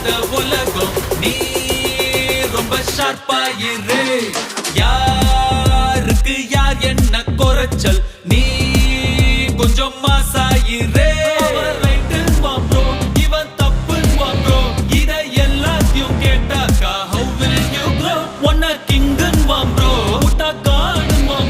இந்த உலகம் நீ ரொம்ப ஷார்ப்பா இரு யாருக்கு யார் என்ன குறைச்சல்?